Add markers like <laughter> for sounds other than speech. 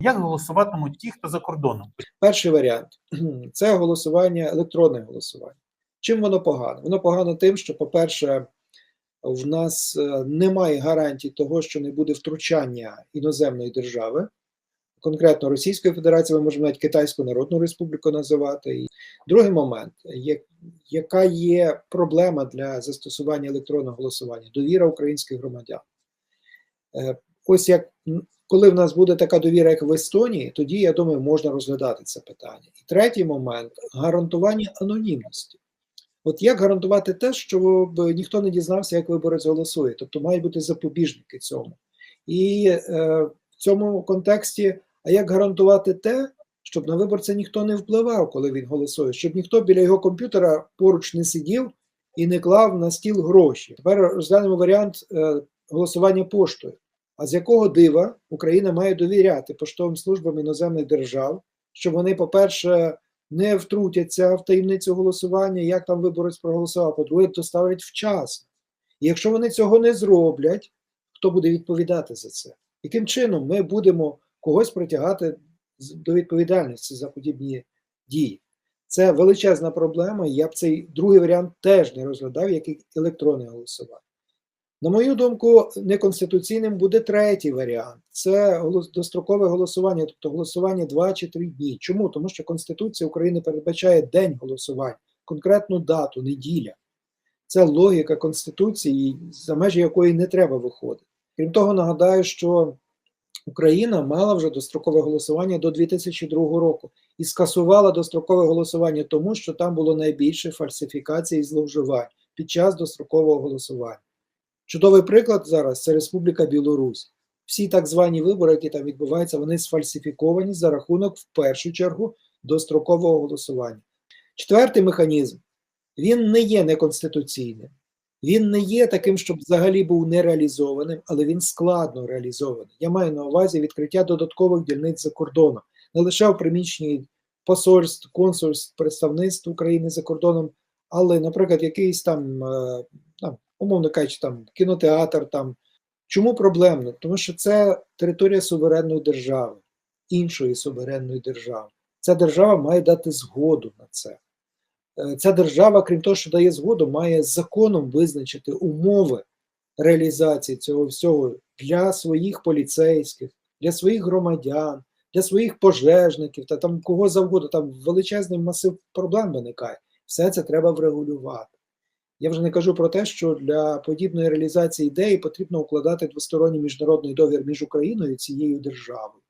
Як голосуватимуть ті, хто за кордоном? Перший варіант <clears throat> це голосування, електронне голосування. Чим воно погано? Воно погано тим, що, по-перше, в нас е, немає гарантій того, що не буде втручання іноземної держави, конкретно Російської Федерації, ми можемо навіть Китайську Народну Республіку називати. І другий момент, яка є проблема для застосування електронного голосування? Довіра українських громадян. Е, Ось як коли в нас буде така довіра, як в Естонії, тоді я думаю, можна розглядати це питання. І третій момент гарантування анонімності. От як гарантувати те, щоб ніхто не дізнався, як виборець голосує, тобто мають бути запобіжники цьому. І е, в цьому контексті, а як гарантувати те, щоб на виборця ніхто не впливав, коли він голосує, щоб ніхто біля його комп'ютера поруч не сидів і не клав на стіл гроші. Тепер розглянемо варіант е, голосування поштою. А з якого дива Україна має довіряти поштовим службам іноземних держав, щоб вони, по-перше, не втрутяться в таємницю голосування, як там виборець проголосував, по-друге, доставлять вчасно. І якщо вони цього не зроблять, хто буде відповідати за це? Яким чином ми будемо когось притягати до відповідальності за подібні дії? Це величезна проблема, я б цей другий варіант теж не розглядав, як електронне голосування. На мою думку, неконституційним буде третій варіант це дострокове голосування, тобто голосування 2 чи 3 дні. Чому? Тому що Конституція України передбачає день голосування, конкретну дату, неділя. Це логіка Конституції, за межі якої не треба виходити. Крім того, нагадаю, що Україна мала вже дострокове голосування до 2002 року і скасувала дострокове голосування тому, що там було найбільше фальсифікацій і зловживань під час дострокового голосування. Чудовий приклад зараз це Республіка Білорусь. Всі так звані вибори, які там відбуваються, вони сфальсифіковані за рахунок, в першу чергу, дострокового голосування. Четвертий механізм він не є неконституційним. Він не є таким, щоб взагалі був нереалізованим, але він складно реалізований. Я маю на увазі відкриття додаткових дільниць за кордоном, не лише в приміщенні посольств, консульств, представництв України за кордоном, але, наприклад, якийсь там, е, там умовно кажучи, там кінотеатр. Там. Чому проблемно? Тому що це територія суверенної держави, іншої суверенної держави. Ця держава має дати згоду на це. Е, Ця держава, крім того, що дає згоду, має законом визначити умови реалізації цього всього для своїх поліцейських, для своїх громадян, для своїх пожежників та там кого завгодно. Там величезний масив проблем виникає. Все це треба врегулювати. Я вже не кажу про те, що для подібної реалізації ідеї потрібно укладати двосторонній міжнародний договір між Україною і цією державою.